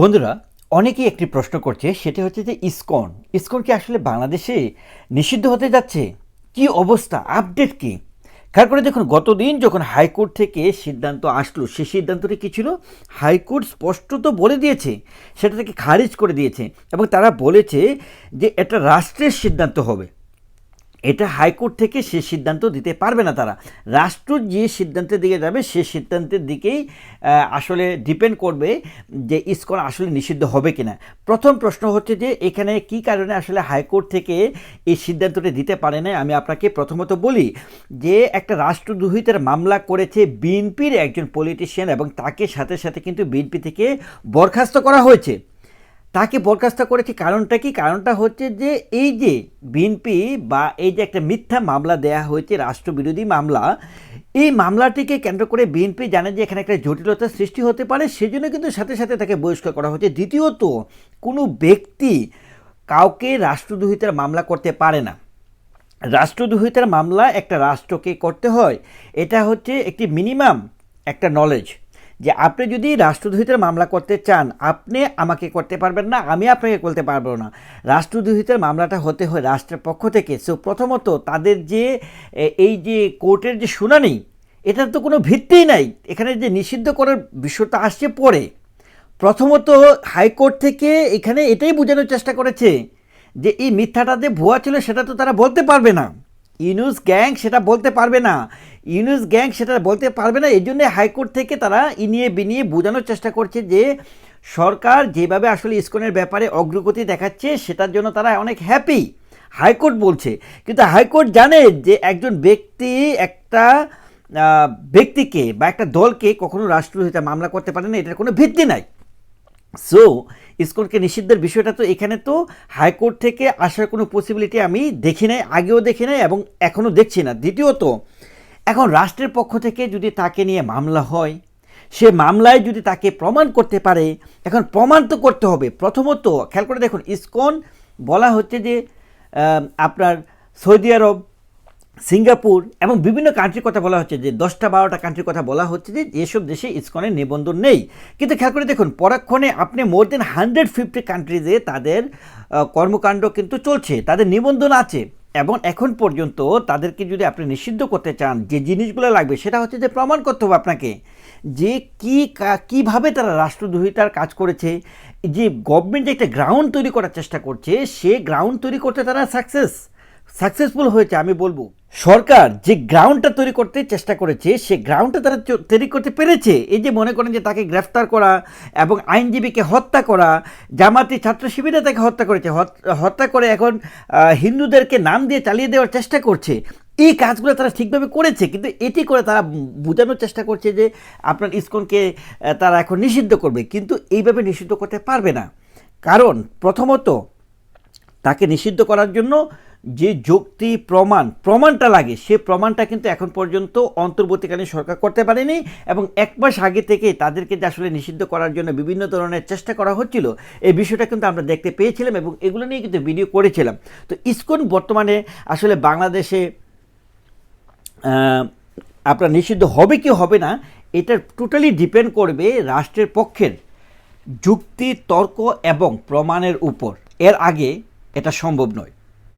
বন্ধুরা, অনেকেই একটি প্রশ্ন করছে, সেটা হচ্ছে যে ইসকন ইসকন কি আসলে বাংলাদেশে নিষিদ্ধ হতে যাচ্ছে? কি অবস্থা? আপডেট কি? খেয়াল করে দেখুন, গতদিন যখন হাইকোর্ট থেকে সিদ্ধান্ত আসলো সেই সিদ্ধান্তটি কী ছিল? হাইকোর্ট স্পষ্টত বলে দিয়েছে, সেটা থেকে খারিজ করে দিয়েছে এবং তারা বলেছে যে এটা রাষ্ট্রের সিদ্ধান্ত হবে। এটা হাইকোর্ট থেকে সে সিদ্ধান্ত দিতে পারবে না তারা। রাষ্ট্র যে সিদ্ধান্তের দিকে যাবে, সে সিদ্ধান্তের দিকেই আসলে ডিপেন্ড করবে যে ইসকন আসলে নিষিদ্ধ হবে কিনা। প্রথম প্রশ্ন হচ্ছে যে, এখানে কি কারণে আসলে হাইকোর্ট থেকে এই সিদ্ধান্তটি দিতে পারে না আমি আপনাকে প্রথমত বলি যে, একটা রাষ্ট্রদ্রোহিতার মামলা করেছে বিএনপির একজন পলিটিশিয়ান এবং তাকে সাথে সাথে কিন্তু বিএনপি থেকে বরখাস্ত করা হয়েছে। তাকে বরখাস্ত করেছি কারণটা কি? কারণটা হচ্ছে যে এই যে বিএনপি বা এই যে একটা মিথ্যা মামলা দেয়া হয়েছে, রাষ্ট্রবিরোধী মামলা, এই মামলাটিকে কেন্দ্র করে বিএনপি জানে যে এখানে একটা জটিলতার সৃষ্টি হতে পারে, সেজন্য কিন্তু সাথে সাথে তাকে বহিষ্কার করা হচ্ছে। দ্বিতীয়ত, কোনো ব্যক্তি কাউকে রাষ্ট্রদ্রোহিতার মামলা করতে পারে না। রাষ্ট্রদ্রোহিতার মামলা একটা রাষ্ট্রকে করতে হয়। এটা হচ্ছে একটি মিনিমাম একটা নলেজ যে আপনি যদি রাষ্ট্রদ্রোহিতার মামলা করতে চান, আপনি আমাকে করতে পারবেন না, আমি আপনাকে করতে পারব না। রাষ্ট্রদ্রোহিতার মামলাটা হতে হয় রাষ্ট্রের পক্ষ থেকে। সো প্রথমত তাদের যে এই যে কোর্টের যে শুনানি, এটার তো কোনো ভিত্তিই নাই। এখানে যে নিষিদ্ধ করার বিষয়টা আসছে পরে। প্রথমত হাইকোর্ট থেকে এখানে এটাই বোঝানোর চেষ্টা করেছে যে, এই মিথ্যাটা যে ভুয়া ছিল, সেটা তো তারা বলতে পারবে না। ইউনুস গ্যাং সেটা বলতে পারবে না। ইউনুস গ্যাং সেটা বলতে পারবে না এই জন্য হাইকোর্ট থেকে তারা ইনিয়ে বিনিয়ে বোঝানোর চেষ্টা করছে যে, সরকার যেভাবে আসলে ইসকনের ব্যাপারে অগ্রগতি দেখাচ্ছে, সেটার জন্য তারা অনেক হ্যাপি হাইকোর্ট বলছে। কিন্তু হাইকোর্ট জানে যে একজন ব্যক্তি একটা ব্যক্তিকে বা একটা দলকে কখনো রাষ্ট্রহিতা মামলা করতে পারে না, এটার কোনো ভিত্তি নাই। সো ইসকনকে নিষিদ্ধের বিষয়টা তো এখানে তো হাইকোর্ট থেকে আসার কোনো পসিবিলিটি আমি দেখি নাই, আগেও দেখি নাই এবং এখনও দেখছি না। দ্বিতীয়ত, এখন রাষ্ট্রের পক্ষ থেকে যদি তাকে নিয়ে মামলা হয়, সে মামলায় যদি তাকে প্রমাণ করতে পারে, এখন প্রমাণ তো করতে হবে। প্রথমত, খেয়াল করে দেখুন, ইসকন বলা হচ্ছে যে আপনার সৌদি আরব সিঙ্গাপুর এবং বিভিন্ন কান্ট্রির কথা বলা হচ্ছে যে দশটা বারোটা কান্ট্রির কথা বলা হচ্ছে যে যেসব দেশে ইসকনের নিবন্ধন নেই। কিন্তু খেয়াল করে দেখুন, পরাক্ষণে আপনি মোর দেন হান্ড্রেড ফিফটি কান্ট্রিজে তাদের কর্মকাণ্ড কিন্তু চলছে, তাদের নিবন্ধন আছে। এবং এখন পর্যন্ত তাদেরকে যদি আপনি নিষিদ্ধ করতে চান, যে জিনিসগুলো লাগবে সেটা হচ্ছে যে প্রমাণ করতে হবে আপনাকে। যে কি কীভাবে তারা রাষ্ট্রদ্রোহিতার কাজ করেছে, যে গভর্নমেন্ট একটা গ্রাউন্ড তৈরি করার চেষ্টা করছে, সে গ্রাউন্ড তৈরি করতে তারা সাকসেস সাকসেসফুল হয়েছে, আমি বলব। সরকার যে গ্রাউন্ডটা তৈরি করতে চেষ্টা করেছে, সে গ্রাউন্ডটা তারা তৈরি করতে পেরেছে। এই যে মনে করেন যে তাকে গ্রেফতার করা এবং আইনজীবীকে হত্যা করা জামাতি ছাত্র শিবিরে তাকে হত্যা করেছে, হত- হত্যা করে এখন হিন্দুদেরকে নাম দিয়ে চালিয়ে দেওয়ার চেষ্টা করছে। এই কাজগুলো তারা ঠিকভাবে করেছে, কিন্তু এটি করে তারা বোঝানোর চেষ্টা করছে যে আপনার ইসকনকে তারা এখন নিষিদ্ধ করবে, কিন্তু এইভাবে নিষিদ্ধ করতে পারবে না। কারণ প্রথমত, তাকে নিষিদ্ধ করার জন্য যে যুক্তি, প্রমাণ, প্রমাণটা লাগে, সে প্রমাণটা কিন্তু এখন পর্যন্ত অন্তর্বর্তীকালীন সরকার করতে পারেনি এবং এক মাস আগে থেকে তাদেরকে যে আসলে নিষিদ্ধ করার জন্য বিভিন্ন ধরনের চেষ্টা করা হচ্ছিল, এই বিষয়টা কিন্তু আমরা দেখতে পেয়েছিলাম এবং এগুলো নিয়ে কিন্তু ভিডিও করেছিলাম। তো ইসকন বর্তমানে আসলে বাংলাদেশে আপনার নিষিদ্ধ হবে কি হবে না, এটা টোটালি ডিপেন্ড করবে রাষ্ট্রের পক্ষের যুক্তি, তর্ক এবং প্রমাণের উপর। এর আগে এটা সম্ভব নয়।